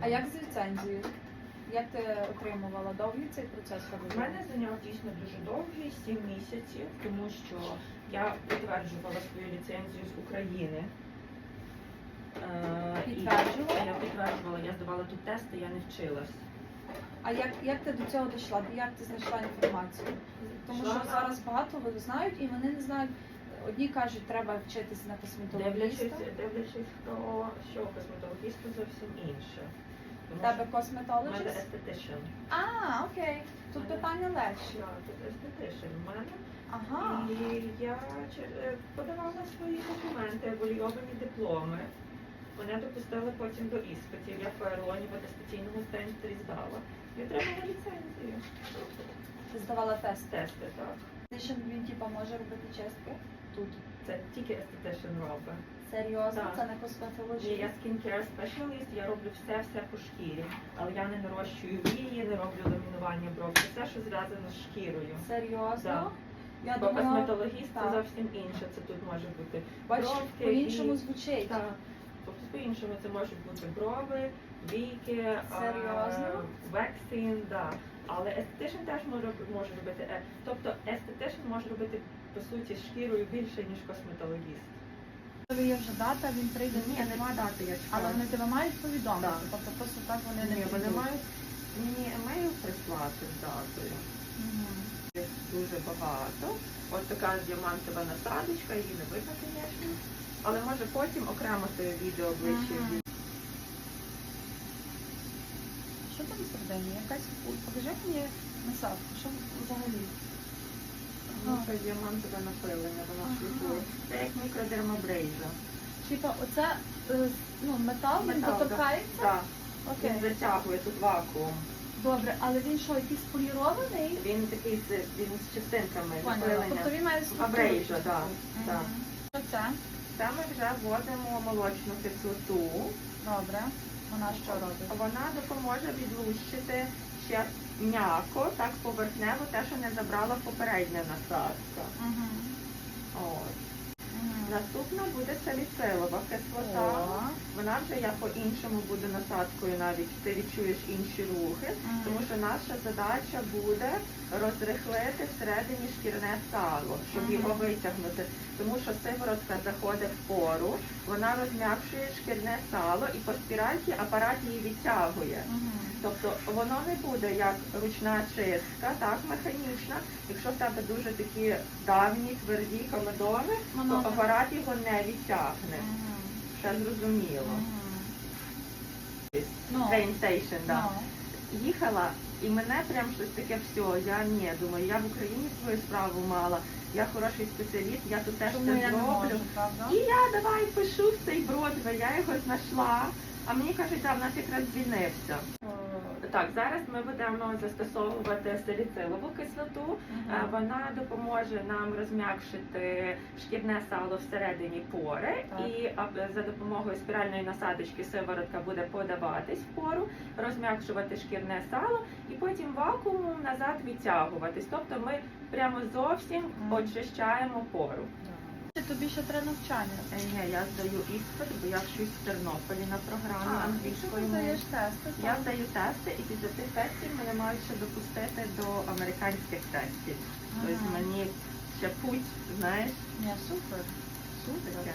А як з ліцензією? Як ти отримувала довгий цей процес У мене заняв дійсно дуже довгий, 7 місяців, тому що я підтверджувала свою ліцензію з України. Е, і Підтверджувала? Я підтверджувала, я здавала тут тести, я не вчилась. А як, як ти до цього дійшла? Як ти знайшла інформацію? Тому Йшла що на- зараз багато вони знають і вони не знають. Одні кажуть, треба вчитися на косметологіста. Дивлячись, дивлячись хто що косметологісту зовсім інше. Тому тебе що в мене косметологіст? естетичен. А, окей. Тут питання легші. Так, тут естетичен в мене. Ага. І я чер- е, подавала свої документи, еволюйовані дипломи. Мене допустили потім до іспитів. Я в Фаерлоні в атестаційному центрі здала. І отримала ліцензію. Ти здавала тест. Тести, так. Esthetician, він типа може робити чистки? Тут. Це тільки естетичен робить. Серйозно, Так. це не Ні, косметологія. я skincare specialist, я роблю все-все по шкірі. Але я не нарощую вії, не роблю ламінування бров. Це все, що зв'язано з шкірою. Серйозно? Я Бо думала, косметологіст це так. зовсім інше. Це тут може бути бачиш, бровки, по-іншому звучить. Так. Тобто по-іншому це можуть бути брови, війки, Серйозно? вексін, да. Але естетичн теж може, робити. е, Тобто естетичн може робити по суті шкірою більше, ніж косметологіст. Тобі є вже дата, він прийде. Ні, нема дати, я чекаю. Але вони тебе мають повідомити. Так. Тобто просто так вони не Ні, вони прийдуть. мають мені емейл прислати з датою. Мгм. Їх Дуже багато. От така діамантова насадочка, її не видно, звісно. Але може потім окремо це відео ближче. Мгм. Що там всередині? Якась покажи мені насадку. Що взагалі? Ну, це діамантове напилення, воно Ага. шліфує. Це як мікродермабрейза. Типа, оце е, ну, метал, він Метал, доторкається? Так, Окей. він затягує тут вакуум. Добре, але він що, якийсь полірований? Він такий він з частинками Поняла. Тобто він має структуру. Абрейжа, так. Мгм. так. Що це? Це ми вже вводимо молочну кислоту. Добре. Вона що робить? Вона допоможе відлущити ще м'яко, так поверхнево, те, що не забрала попередня насадка. Угу. От. Наступна буде саліцилова кислота. О. Вона вже я по-іншому буду насадкою навіть, ти відчуєш інші рухи, Мгм. тому що наша задача буде розрихлити всередині шкірне сало, щоб Мгм. його витягнути. Тому що сиворотка заходить в пору, вона розм'якшує шкірне сало і по спіральці апарат її відтягує. Мгм. Тобто воно не буде як ручна чистка, так, механічна. Якщо в тебе дуже такі давні, тверді комедони, то апарат його не відтягне. Мгм. Ще зрозуміло. Ну, Train station, да. ну. Їхала, і мене прям щось таке все. Я ні, думаю, я в Україні свою справу мала, я хороший спеціаліст, я тут теж це я не зроблю. можу, правда? І я давай пишу в цей Бродвей, я його знайшла. А мені кажуть, да, в нас якраз звільнився. Так, зараз ми будемо застосовувати саліцилову кислоту. Мгм. Вона допоможе нам розм'якшити шкірне сало всередині пори, Так. і за допомогою спіральної насадочки сиворотка буде подаватись в пору, розм'якшувати шкірне сало, і потім вакуумом назад відтягуватись. Тобто ми прямо зовсім очищаємо пору. Тобі ще треба навчання. Е, Ні, я здаю іспит, бо я вчусь в Тернополі на програмі А, якщо англійської ти мови. здаєш тести, то... Я здаю тести, і після цих тестів мене мають ще допустити до американських тестів. Тобто мені ще путь, знаєш, Ні, супер. Супер. таке.